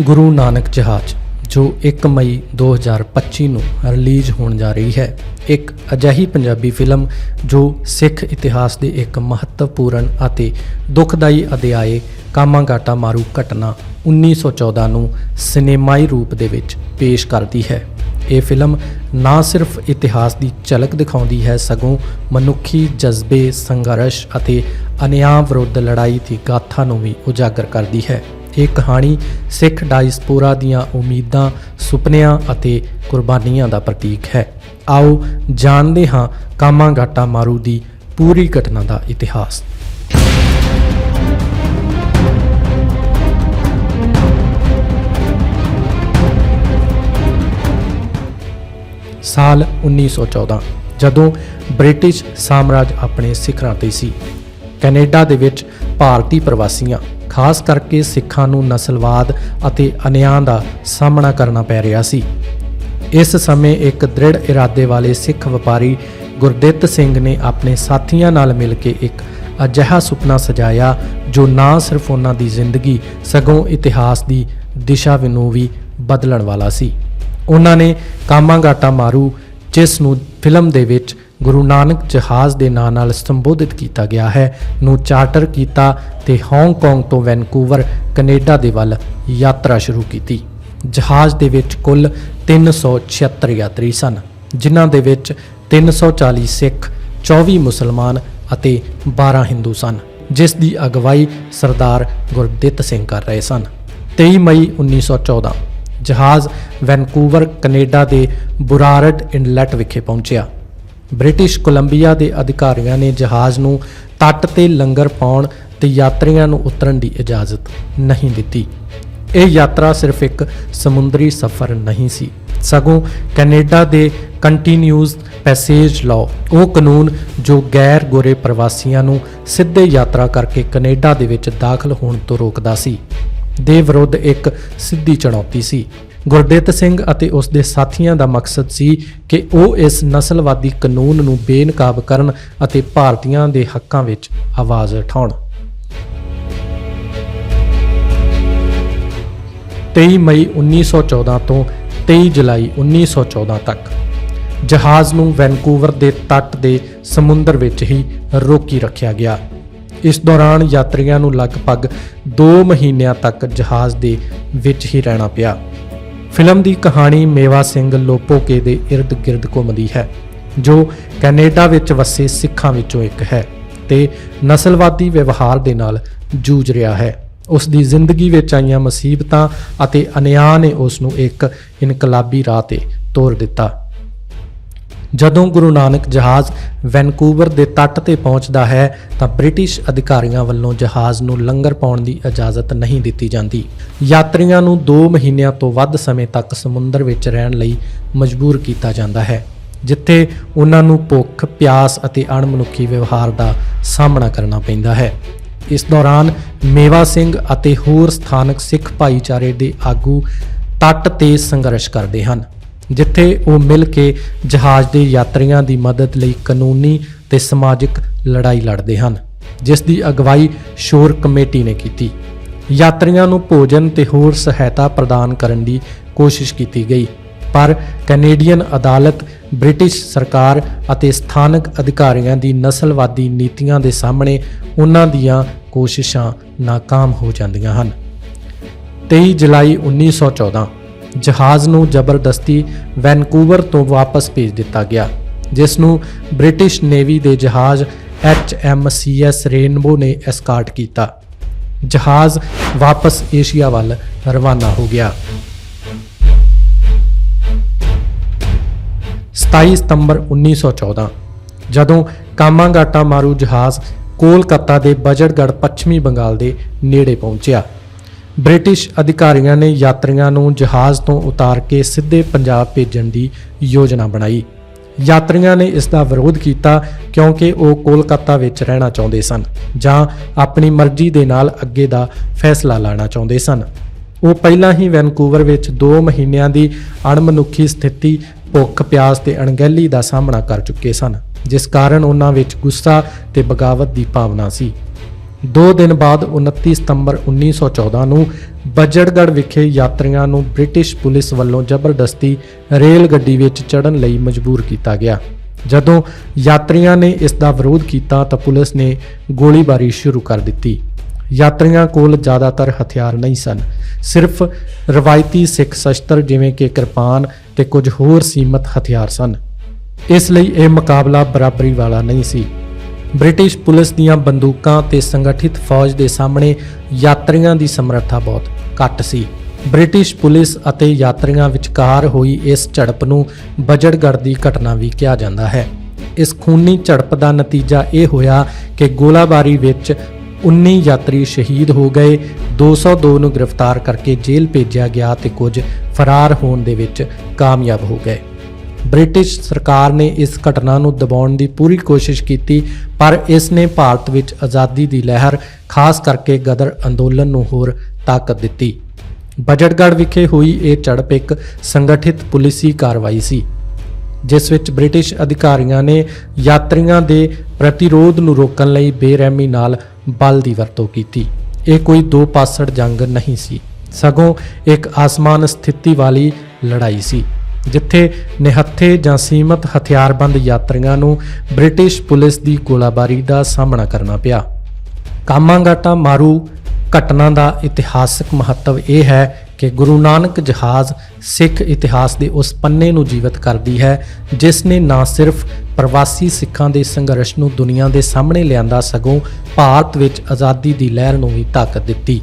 ਗੁਰੂ ਨਾਨਕ ਜਹਾਜ਼, ਜੋ 1 ਮਈ 2025 ਨੂੰ ਰਿਲੀਜ਼ ਹੋਣ ਜਾ ਰਹੀ ਹੈ। ਇੱਕ ਅਜਿਹੀ ਪੰਜਾਬੀ ਫਿਲਮ ਜੋ ਸਿੱਖ ਇਤਿਹਾਸ ਦੇ ਇੱਕ ਮਹੱਤਵਪੂਰਨ ਅਤੇ ਦੁਖਦਾਈ ਅਧਿਆਏ ਕਾਮਾਂਗਾਟਾ ਮਾਰੂ ਘਟਨਾ 1914 ਨੂੰ ਸਿਨੇਮਾਈ ਰੂਪ ਦੇ ਵਿੱਚ ਪੇਸ਼ ਕਰਦੀ ਹੈ। ਇਹ ਫਿਲਮ ਨਾ ਸਿਰਫ ਇਤਿਹਾਸ ਦੀ ਝਲਕ ਦਿਖਾਉਂਦੀ ਹੈ, ਸਗੋਂ ਮਨੁੱਖੀ ਜਜ਼ਬੇ, ਸੰਘਰਸ਼ ਅਤੇ ਅਨਿਆਂ ਵਿਰੁੱਧ ਲੜਾਈ ਦੀ ਗਾਥਾ ਨੂੰ ਵੀ ਉਜਾਗਰ ਕਰਦੀ ਹੈ। ਇਹ ਕਹਾਣੀ ਸਿੱਖ ਡਾਇਸਪੋਰਾ ਦੀਆਂ ਉਮੀਦਾਂ, ਸੁਪਨਿਆਂ ਅਤੇ ਕੁਰਬਾਨੀਆਂ ਦਾ ਪ੍ਰਤੀਕ ਹੈ। ਆਓ ਜਾਣਦੇ ਹਾਂ ਕਾਮਾਗਾਟਾ ਮਾਰੂ ਦੀ ਪੂਰੀ ਘਟਨਾ ਦਾ ਇਤਿਹਾਸ। ਸਾਲ 1914 ਜਦੋਂ ਬ੍ਰਿਟਿਸ਼ ਸਾਮਰਾਜ ਆਪਣੇ ਸਿਖਰਾਂ ਤੇ ਸੀ, ਕੈਨੇਡਾ ਦੇ ਵਿੱਚ ਭਾਰਤੀ ਪ੍ਰਵਾਸੀਆਂ ਖਾਸ ਕਰਕੇ ਸਿੱਖਾਂ ਨੂੰ ਨਸਲਵਾਦ ਅਤੇ ਅਨਿਆਂ ਦਾ ਸਾਹਮਣਾ ਕਰਨਾ ਪੈ ਰਿਹਾ ਸੀ। ਇਸ ਸਮੇਂ ਇੱਕ ਦ੍ਰਿੜ ਇਰਾਦੇ ਵਾਲੇ ਸਿੱਖ ਵਪਾਰੀ ਗੁਰਦਿੱਤ ਸਿੰਘ ਨੇ ਆਪਣੇ ਸਾਥੀਆਂ ਨਾਲ ਮਿਲ ਕੇ ਇੱਕ ਅਜਿਹਾ ਸੁਪਨਾ ਸਜਾਇਆ, ਜੋ ਨਾ ਸਿਰਫ ਉਹਨਾਂ ਦੀ ਜ਼ਿੰਦਗੀ, ਸਗੋਂ ਇਤਿਹਾਸ ਦੀ ਦਿਸ਼ਾ ਨੂੰ ਵੀ ਬਦਲਣ ਵਾਲਾ ਸੀ। ਉਹਨਾਂ ਨੇ ਕਾਮਾਗਾਟਾ ਮਾਰੂ, ਜਿਸ ਨੂੰ ਫਿਲਮ ਦੇ ਵਿੱਚ ਗੁਰੂ ਨਾਨਕ ਜਹਾਜ਼ ਦੇ ਨਾਂ ਨਾਲ ਸੰਬੋਧਿਤ ਕੀਤਾ ਗਿਆ ਹੈ। ਨੂੰ ਚਾਰਟਰ ਕੀਤਾ ਤੇ ਹਾਂਗਕਾਂਗ ਤੋਂ ਵੈਨਕੂਵਰ, ਕੈਨੇਡਾ ਦੇ ਵੱਲ ਯਾਤਰਾ ਸ਼ੁਰੂ ਕੀਤੀ। ਜਹਾਜ਼ ਦੇ ਵਿੱਚ ਕੁੱਲ 376 ਯਾਤਰੀ ਸਨ, ਜਿਨ੍ਹਾਂ ਦੇ ਵਿੱਚ 340 ਸਿੱਖ 24 ਮੁਸਲਮਾਨ ਅਤੇ 12 ਹਿੰਦੂ ਸਨ, ਜਿਸ ਦੀ ਅਗਵਾਈ ਸਰਦਾਰ ਗੁਰਦਿੱਤ ਸਿੰਘ ਕਰ ਰਹੇ ਸਨ। 23 ਮਈ 1914 ਜਹਾਜ਼ ਵੈਨਕੂਵਰ, ਕੈਨੇਡਾ ਦੇ ਬੁਰਾਰਟ ਇਨਲੈਟ ਵਿਖੇ ਪਹੁੰਚਿਆ। ਬ੍ਰਿਟਿਸ਼ ਕੋਲੰਬੀਆ ਦੇ ਅਧਿਕਾਰੀਆਂ ਨੇ ਜਹਾਜ਼ ਨੂੰ ਤੱਟ ਤੇ ਲੰਗਰ ਪਾਉਣ ਤੇ ਯਾਤਰੀਆਂ ਨੂੰ ਉਤਰਨ ਦੀ ਇਜਾਜ਼ਤ ਨਹੀਂ ਦਿੱਤੀ। ਇਹ ਯਾਤਰਾ ਸਿਰਫ ਇੱਕ ਸਮੁੰਦਰੀ ਸਫ਼ਰ ਨਹੀਂ ਸੀ। ਸਗੋਂ ਕੈਨੇਡਾ ਦੇ ਕੰਟੀਨਿਊਸ ਪੈਸੇਜ ਲਾਅ, ਉਹ ਕਾਨੂੰਨ ਜੋ ਗੈਰ ਗੋਰੇ ਪ੍ਰਵਾਸੀਆਂ ਨੂੰ ਸਿੱਧੇ ਯਾਤਰਾ ਕਰਕੇ ਕੈਨੇਡਾ ਦੇ ਵਿੱਚ ਦਾਖਲ ਹੋਣ ਤੋਂ ਰੋਕਦਾ ਸੀ, ਦੇ ਵਿਰੁੱਧ ਇੱਕ ਸਿੱਧੀ ਚੁਣੌਤੀ ਸੀ। ਗੁਰਦਿੱਤ ਸਿੰਘ ਅਤੇ ਉਸ ਦੇ ਸਾਥੀਆਂ ਦਾ ਮਕਸਦ ਸੀ ਕਿ ਉਹ ਇਸ ਨਸਲਵਾਦੀ ਕਾਨੂੰਨ ਨੂੰ ਬੇਨਕਾਬ ਕਰਨ ਅਤੇ ਭਾਰਤੀਆਂ ਦੇ ਹੱਕਾਂ ਵਿੱਚ ਆਵਾਜ਼ ਉਠਾਉਣ। 23 ਮਈ 1914 ਤੋਂ 23 ਜੁਲਾਈ 1914 ਤੱਕ ਜਹਾਜ਼ ਨੂੰ ਵੈਨਕੂਵਰ ਦੇ ਤੱਟ ਦੇ ਸਮੁੰਦਰ ਵਿੱਚ ਹੀ ਰੋਕੀ ਰੱਖਿਆ ਗਿਆ। ਇਸ ਦੌਰਾਨ ਯਾਤਰੀਆਂ ਨੂੰ ਲਗਭਗ 2 ਮਹੀਨਿਆਂ ਤੱਕ ਜਹਾਜ਼ ਦੇ ਵਿੱਚ ਹੀ ਰਹਿਣਾ ਪਿਆ। ਫਿਲਮ ਦੀ ਕਹਾਣੀ ਮੇਵਾ ਸਿੰਘ ਲੋਪੋਕੇ ਦੇ ird-gird ਘੁੰਮਦੀ ਹੈ, ਜੋ ਕੈਨੇਡਾ ਵਿੱਚ ਵਸੇ ਸਿੱਖਾਂ ਵਿੱਚੋਂ ਇੱਕ ਹੈ ਤੇ ਨਸਲਵਾਦੀ ਵਿਵਹਾਰ ਦੇ ਨਾਲ ਜੂਝ ਰਿਹਾ ਹੈ। ਉਸ ਦੀ ਜ਼ਿੰਦਗੀ ਵਿੱਚ ਆਈਆਂ ਮੁਸੀਬਤਾਂ ਅਤੇ ਅਨਿਆਂ ਨੇ ਉਸ ਨੂੰ ਇੱਕ ਇਨਕਲਾਬੀ ਰਾਹ ਤੇ ਤੋਰ ਦਿੱਤਾ। ਜਦੋਂ ਗੁਰੂ ਨਾਨਕ ਜਹਾਜ਼ ਵੈਨਕੂਵਰ ਦੇ ਤੱਟ ਤੇ ਪਹੁੰਚਦਾ ਹੈ, ਤਾਂ ਬ੍ਰਿਟਿਸ਼ ਅਧਿਕਾਰੀਆਂ ਵੱਲੋਂ ਜਹਾਜ਼ ਨੂੰ ਲੰਗਰ ਪਾਉਣ ਦੀ ਇਜਾਜ਼ਤ ਨਹੀਂ ਦਿੱਤੀ ਜਾਂਦੀ। ਯਾਤਰੀਆਂ ਨੂੰ 2 ਮਹੀਨਿਆਂ ਤੋਂ ਵੱਧ ਸਮੇਂ ਤੱਕ ਸਮੁੰਦਰ ਵਿੱਚ ਰਹਿਣ ਲਈ ਮਜਬੂਰ ਕੀਤਾ ਜਾਂਦਾ ਹੈ, ਜਿੱਥੇ ਉਹਨਾਂ ਨੂੰ ਭੁੱਖ, ਪਿਆਸ ਅਤੇ ਅਣਮਨੁੱਖੀ ਵਿਵਹਾਰ ਦਾ ਸਾਹਮਣਾ ਕਰਨਾ ਪੈਂਦਾ ਹੈ। ਇਸ ਦੌਰਾਨ ਮੇਵਾ ਸਿੰਘ ਅਤੇ ਹੋਰ ਸਥਾਨਕ ਸਿੱਖ ਭਾਈਚਾਰੇ ਦੇ ਆਗੂ ਤੱਟ ਤੇ ਸੰਘਰਸ਼ ਕਰਦੇ ਹਨ। ਜਿੱਥੇ ਉਹ ਮਿਲ ਕੇ ਜਹਾਜ਼ ਦੇ ਯਾਤਰੀਆਂ ਦੀ ਮਦਦ ਲਈ ਕਾਨੂੰਨੀ ਤੇ ਸਮਾਜਿਕ ਲੜਾਈ ਲੜਦੇ ਹਨ, ਜਿਸ ਦੀ ਅਗਵਾਈ ਸ਼ੋਰ ਕਮੇਟੀ ਨੇ ਕੀਤੀ। ਯਾਤਰੀਆਂ ਨੂੰ ਭੋਜਨ ਤੇ ਹੋਰ ਸਹਾਇਤਾ ਪ੍ਰਦਾਨ ਕਰਨ ਦੀ ਕੋਸ਼ਿਸ਼ ਕੀਤੀ ਗਈ, ਪਰ ਕੈਨੇਡੀਅਨ ਅਦਾਲਤ, ਬ੍ਰਿਟਿਸ਼ ਸਰਕਾਰ ਅਤੇ ਸਥਾਨਕ ਅਧਿਕਾਰੀਆਂ ਦੀ ਨਸਲਵਾਦੀ ਨੀਤੀਆਂ ਦੇ ਸਾਹਮਣੇ ਉਹਨਾਂ ਦੀਆਂ ਕੋਸ਼ਿਸ਼ਾਂ ناکਾਮ ਹੋ ਜਾਂਦੀਆਂ ਹਨ। 23 ਜੁਲਾਈ 1914 ਜਹਾਜ਼ ਨੂੰ ਜ਼ਬਰਦਸਤੀ ਵੈਨਕੂਵਰ ਤੋਂ ਵਾਪਸ ਭੇਜ ਦਿੱਤਾ ਗਿਆ, ਜਿਸ ਨੂੰ ਬ੍ਰਿਟਿਸ਼ ਨੇਵੀ ਦੇ ਜਹਾਜ਼ HMCS ਰੇਨਬੋ ਨੇ ਐਸਕਾਰਟ ਕੀਤਾ। ਜਹਾਜ਼ ਵਾਪਸ ਏਸ਼ੀਆ ਵੱਲ ਰਵਾਨਾ ਹੋ ਗਿਆ। 27 ਸਤੰਬਰ 1914 ਜਦੋਂ ਕਾਮਾਗਾਟਾ ਮਾਰੂ ਜਹਾਜ਼ ਕੋਲਕਾਤਾ ਦੇ ਬਜੜਗੜ ਪੱਛਮੀ ਬੰਗਾਲ ਦੇ ਨੇੜੇ ਪਹੁੰਚਿਆ। ਬ੍ਰਿਟਿਸ਼ ਅਧਿਕਾਰੀਆਂ ਨੇ ਯਾਤਰੀਆਂ ਨੂੰ ਜਹਾਜ਼ ਤੋਂ ਉਤਾਰ ਕੇ ਸਿੱਧੇ ਪੰਜਾਬ ਭੇਜਣ ਦੀ ਯੋਜਨਾ ਬਣਾਈ। ਯਾਤਰੀਆਂ ਨੇ ਇਸ ਦਾ ਵਿਰੋਧ ਕੀਤਾ ਕਿਉਂਕਿ ਉਹ ਕੋਲਕਾਤਾ ਵਿੱਚ ਰਹਿਣਾ ਚਾਹੁੰਦੇ ਸਨ ਜਾਂ ਆਪਣੀ ਮਰਜ਼ੀ ਦੇ ਨਾਲ ਅੱਗੇ ਦਾ ਫੈਸਲਾ ਲੈਣਾ ਚਾਹੁੰਦੇ ਸਨ। ਉਹ ਪਹਿਲਾਂ ਹੀ ਵੈਨਕੂਵਰ ਵਿੱਚ 2 ਮਹੀਨਿਆਂ ਦੀ ਅਣਮਨੁੱਖੀ ਸਥਿਤੀ, ਭੁੱਖ, ਪਿਆਸ ਤੇ ਅਣਗਹਿਲੀ ਦਾ ਸਾਹਮਣਾ ਕਰ ਚੁੱਕੇ ਸਨ, ਜਿਸ ਕਾਰਨ ਉਹਨਾਂ ਵਿੱਚ ਗੁੱਸਾ ਤੇ ਬਗਾਵਤ ਦੀ ਭਾਵਨਾ ਸੀ। ਦੋ ਦਿਨ ਬਾਅਦ 29 ਸਤੰਬਰ 1914 ਨੂੰ ਬਜੜਗੜ ਵਿਖੇ ਯਾਤਰੀਆਂ ਨੂੰ ਬ੍ਰਿਟਿਸ਼ ਪੁਲਿਸ ਵੱਲੋਂ ਜ਼ਬਰਦਸਤੀ ਰੇਲ ਗੱਡੀ ਵਿੱਚ ਚੜ੍ਹਨ ਲਈ ਮਜਬੂਰ ਕੀਤਾ ਗਿਆ। ਜਦੋਂ ਯਾਤਰੀਆਂ ਨੇ ਇਸ ਦਾ ਵਿਰੋਧ ਕੀਤਾ ਤਾਂ ਪੁਲਿਸ ਨੇ ਗੋਲੀਬਾਰੀ ਸ਼ੁਰੂ ਕਰ ਦਿੱਤੀ। ਯਾਤਰੀਆਂ ਕੋਲ ਜ਼ਿਆਦਾਤਰ ਹਥਿਆਰ ਨਹੀਂ ਸਨ। ਸਿਰਫ ਰਵਾਇਤੀ ਸਿੱਖ ਸ਼ਸਤਰ ਜਿਵੇਂ ਕਿ ਕਿਰਪਾਨ ਤੇ ਕੁਝ ਹੋਰ ਸੀਮਤ ਹਥਿਆਰ ਸਨ। ਇਸ ਲਈ ਇਹ ਮੁਕਾਬਲਾ ਬਰਾਬਰੀ ਵਾਲਾ ਨਹੀਂ ਸੀ। ਬ੍ਰਿਟਿਸ਼ ਪੁਲਿਸ ਦੀਆਂ ਬੰਦੂਕਾਂ ਤੇ ਸੰਗਠਿਤ ਫੌਜ ਦੇ ਸਾਹਮਣੇ ਯਾਤਰੀਆਂ ਦੀ ਸਮਰੱਥਾ ਬਹੁਤ ਘੱਟ ਸੀ। ਬ੍ਰਿਟਿਸ਼ ਪੁਲਿਸ ਅਤੇ ਯਾਤਰੀਆਂ ਵਿਚਕਾਰ ਹੋਈ ਇਸ ਝੜਪ ਨੂੰ ਬਜੜਗੜ ਦੀ ਘਟਨਾ ਵੀ ਕਿਹਾ ਜਾਂਦਾ ਹੈ। ਇਸ ਖੂਨੀ ਝੜਪ ਦਾ ਨਤੀਜਾ ਇਹ ਹੋਇਆ ਕਿ ਗੋਲਾਬਾਰੀ ਵਿੱਚ 19 ਯਾਤਰੀ ਸ਼ਹੀਦ ਹੋ ਗਏ 202 ਨੂੰ ਗ੍ਰਿਫਤਾਰ ਕਰਕੇ ਜੇਲ੍ਹ ਭੇਜਿਆ ਗਿਆ ਤੇ ਕੁਝ ਫਰਾਰ ਹੋਣ ਦੇ ਵਿੱਚ ਕਾਮਯਾਬ ਹੋ ਗਏ। ਬ੍ਰਿਟਿਸ਼ ਸਰਕਾਰ ਨੇ ਇਸ ਘਟਨਾ ਨੂੰ ਦਬਾਉਣ ਦੀ ਪੂਰੀ ਕੋਸ਼ਿਸ਼ ਕੀਤੀ, ਪਰ ਇਸ ਨੇ ਭਾਰਤ ਵਿੱਚ ਆਜ਼ਾਦੀ ਦੀ ਲਹਿਰ, ਖਾਸ ਕਰਕੇ ਗਦਰ ਅੰਦੋਲਨ ਨੂੰ ਹੋਰ ਤਾਕਤ ਦਿੱਤੀ। ਬਜਟਗੜ੍ਹ ਵਿਖੇ ਹੋਈ ਇਹ ਝੜਪ ਇੱਕ ਸੰਗਠਿਤ ਪੁਲਿਸੀ ਕਾਰਵਾਈ ਸੀ, ਜਿਸ ਵਿੱਚ ਬ੍ਰਿਟਿਸ਼ ਅਧਿਕਾਰੀਆਂ ਨੇ ਯਾਤਰੀਆਂ ਦੇ ਪ੍ਰਤੀਰੋਧ ਨੂੰ ਰੋਕਣ ਲਈ ਬੇਰਹਿਮੀ ਨਾਲ ਬਲ ਦੀ ਵਰਤੋਂ ਕੀਤੀ। ਇਹ ਕੋਈ ਦੋ ਪਾਸੜ ਜੰਗ ਨਹੀਂ ਸੀ, ਸਗੋਂ ਇੱਕ ਆਸਮਾਨ ਸਥਿਤੀ ਵਾਲੀ ਲੜਾਈ ਸੀ। ਜਿੱਥੇ ਨਿਹੱਥੇ ਜਾਂ ਸੀਮਤ ਹਥਿਆਰਬੰਦ ਯਾਤਰੀਆਂ ਨੂੰ ਬ੍ਰਿਟਿਸ਼ ਪੁਲਿਸ ਦੀ ਗੋਲਾਬਾਰੀ ਦਾ ਸਾਹਮਣਾ ਕਰਨਾ ਪਿਆ। ਕਾਮਾਂਗਾਟਾ ਮਾਰੂ ਘਟਨਾ ਦਾ ਇਤਿਹਾਸਕ ਮਹੱਤਵ ਇਹ ਹੈ ਕਿ ਗੁਰੂ ਨਾਨਕ ਜਹਾਜ਼ ਸਿੱਖ ਇਤਿਹਾਸ ਦੇ ਉਸ ਪੰਨੇ ਨੂੰ ਜੀਵਤ ਕਰਦੀ ਹੈ, ਜਿਸ ਨੇ ਨਾ ਸਿਰਫ ਪ੍ਰਵਾਸੀ ਸਿੱਖਾਂ ਦੇ ਸੰਘਰਸ਼ ਨੂੰ ਦੁਨੀਆ ਦੇ ਸਾਹਮਣੇ ਲਿਆਂਦਾ, ਸਗੋਂ ਭਾਰਤ ਵਿੱਚ ਆਜ਼ਾਦੀ ਦੀ ਲਹਿਰ ਨੂੰ ਵੀ ਤਾਕਤ ਦਿੱਤੀ।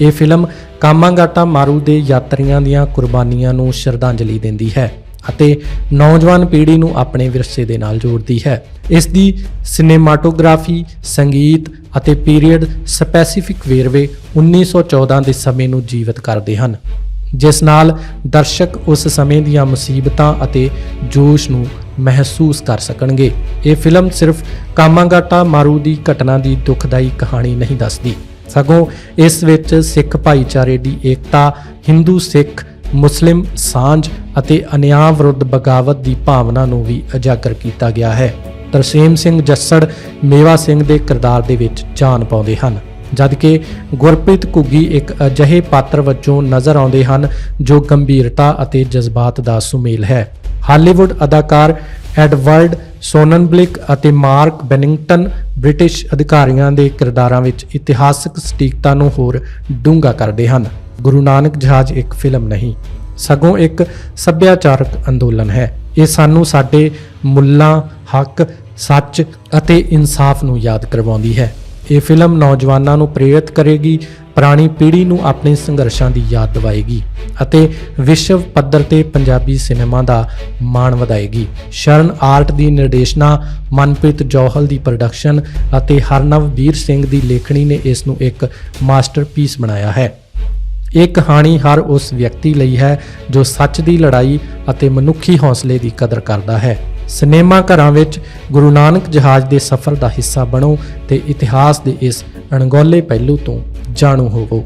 ਇਹ ਫਿਲਮ ਕਾਮਾਂਗਾਟਾ ਮਾਰੂ ਦੇ ਯਾਤਰੀਆਂ ਦੀਆਂ ਕੁਰਬਾਨੀਆਂ ਨੂੰ ਸ਼ਰਧਾਂਜਲੀ ਦਿੰਦੀ ਹੈ ਅਤੇ ਨੌਜਵਾਨ ਪੀੜ੍ਹੀ ਨੂੰ ਆਪਣੇ ਵਿਰਸੇ ਦੇ ਨਾਲ ਜੋੜਦੀ ਹੈ। ਇਸ ਦੀ ਸਿਨੇਮਾਟੋਗ੍ਰਾਫੀ, ਸੰਗੀਤ ਅਤੇ ਪੀਰੀਅਡ ਸਪੈਸੀਫਿਕ ਵੇਰਵੇ 1914 ਦੇ ਸਮੇਂ ਨੂੰ ਜੀਵਤ ਕਰਦੇ ਹਨ, ਜਿਸ ਨਾਲ ਦਰਸ਼ਕ ਉਸ ਸਮੇਂ ਦੀਆਂ ਮੁਸੀਬਤਾਂ ਅਤੇ ਜੋਸ਼ ਨੂੰ ਮਹਿਸੂਸ ਕਰ ਸਕਣਗੇ। ਇਹ ਫਿਲਮ ਸਿਰਫ ਕਾਮਾਂਗਾਟਾ ਮਾਰੂ ਦੀ ਘਟਨਾ ਦੀ ਦੁਖਦਾਈ ਕਹਾਣੀ ਨਹੀਂ ਦੱਸਦੀ। ਸਗੋਂ ਇਸ ਵਿੱਚ ਸਿੱਖ ਭਾਈਚਾਰੇ ਦੀ ਏਕਤਾ ਹਿੰਦੂ ਸਿੱਖ ਮੁਸਲਿਮ ਸਾਂਝ ਅਤੇ ਅਨਿਆਂ ਵਿਰੁੱਧ ਬਗਾਵਤ ਦੀ ਭਾਵਨਾ ਨੂੰ ਵੀ ਉਜਾਗਰ ਕੀਤਾ ਗਿਆ ਹੈ। ਤਰਸੇਮ ਸਿੰਘ ਜੱਸੜ ਮੇਵਾ ਸਿੰਘ ਦੇ ਕਿਰਦਾਰ ਦੇ ਵਿੱਚ ਜਾਨ ਪਾਉਂਦੇ ਹਨ। ਜਦਕਿ ਗੁਰਪ੍ਰੀਤ ਘੁੱਗੀ ਇੱਕ ਅਜਿਹੇ ਪਾਤਰ ਵਜੋਂ ਨਜ਼ਰ ਆਉਂਦੇ ਹਨ ਜੋ ਗੰਭੀਰਤਾ ਅਤੇ ਜਜ਼ਬਾਤ ਦਾ ਸੁਮੇਲ ਹੈ। ਹਾਲੀਵੁੱਡ ਅਦਾਕਾਰ ਐਡਵਰਡ ਸੋਨਨਬਲਿਕ ਅਤੇ ਮਾਰਕ ਬੈਨਿੰਗਟਨ ਬ੍ਰਿਟਿਸ਼ ਅਧਿਕਾਰੀਆਂ ਦੇ ਕਿਰਦਾਰਾਂ ਵਿੱਚ ਇਤਿਹਾਸਕ ਸਟੀਕਤਾ ਨੂੰ ਹੋਰ ਡੂੰਘਾ ਕਰਦੇ ਹਨ। ਗੁਰੂ ਨਾਨਕ ਜਹਾਜ਼ ਇੱਕ ਫਿਲਮ ਨਹੀਂ, ਸਗੋਂ ਇੱਕ ਸੱਭਿਆਚਾਰਕ ਅੰਦੋਲਨ ਹੈ। ਇਹ ਸਾਨੂੰ ਸਾਡੇ ਮੁੱਲਾਂ, ਹੱਕ, ਸੱਚ ਅਤੇ ਇਨਸਾਫ ਨੂੰ ਯਾਦ ਕਰਵਾਉਂਦੀ ਹੈ। ਇਹ ਫਿਲਮ ਨੌਜਵਾਨਾਂ ਨੂੰ ਪ੍ਰੇਰਿਤ ਕਰੇਗੀ, ਪੁਰਾਣੀ ਪੀੜ੍ਹੀ ਨੂੰ ਆਪਣੇ ਸੰਘਰਸ਼ਾਂ ਦੀ ਯਾਦ ਦਿਵਾਏਗੀ ਅਤੇ ਵਿਸ਼ਵ ਪੱਧਰ ਤੇ ਪੰਜਾਬੀ ਸਿਨੇਮਾ ਦਾ ਮਾਣ ਵਧਾਏਗੀ। ਸ਼ਰਨ ਆਰਟ ਦੀ ਨਿਰਦੇਸ਼ਨਾ, ਮਨਪ੍ਰੀਤ ਜੋਹਲ ਦੀ ਪ੍ਰੋਡਕਸ਼ਨ ਅਤੇ ਹਰਨਵ ਵੀਰ ਸਿੰਘ ਦੀ ਲੇਖਣੀ ਨੇ ਇਸ ਨੂੰ ਇੱਕ ਮਾਸਟਰਪੀਸ ਬਣਾਇਆ ਹੈ। ਇਹ ਕਹਾਣੀ ਹਰ ਉਸ ਵਿਅਕਤੀ ਲਈ ਹੈ ਜੋ ਸੱਚ ਦੀ ਲੜਾਈ ਅਤੇ ਮਨੁੱਖੀ ਹੌਸਲੇ ਦੀ ਕਦਰ ਕਰਦਾ ਹੈ। ਸਿਨੇਮਾ ਘਰਾਂ ਵਿੱਚ ਗੁਰੂ ਨਾਨਕ ਜਹਾਜ਼ ਦੇ ਸਫ਼ਰ ਦਾ ਹਿੱਸਾ ਬਣੋ ਤੇ ਇਤਿਹਾਸ ਦੇ ਇਸ ਅਣਗੌਲੇ ਪਹਿਲੂ ਤੋਂ ਜਾਣੂ ਹੋਵੋ।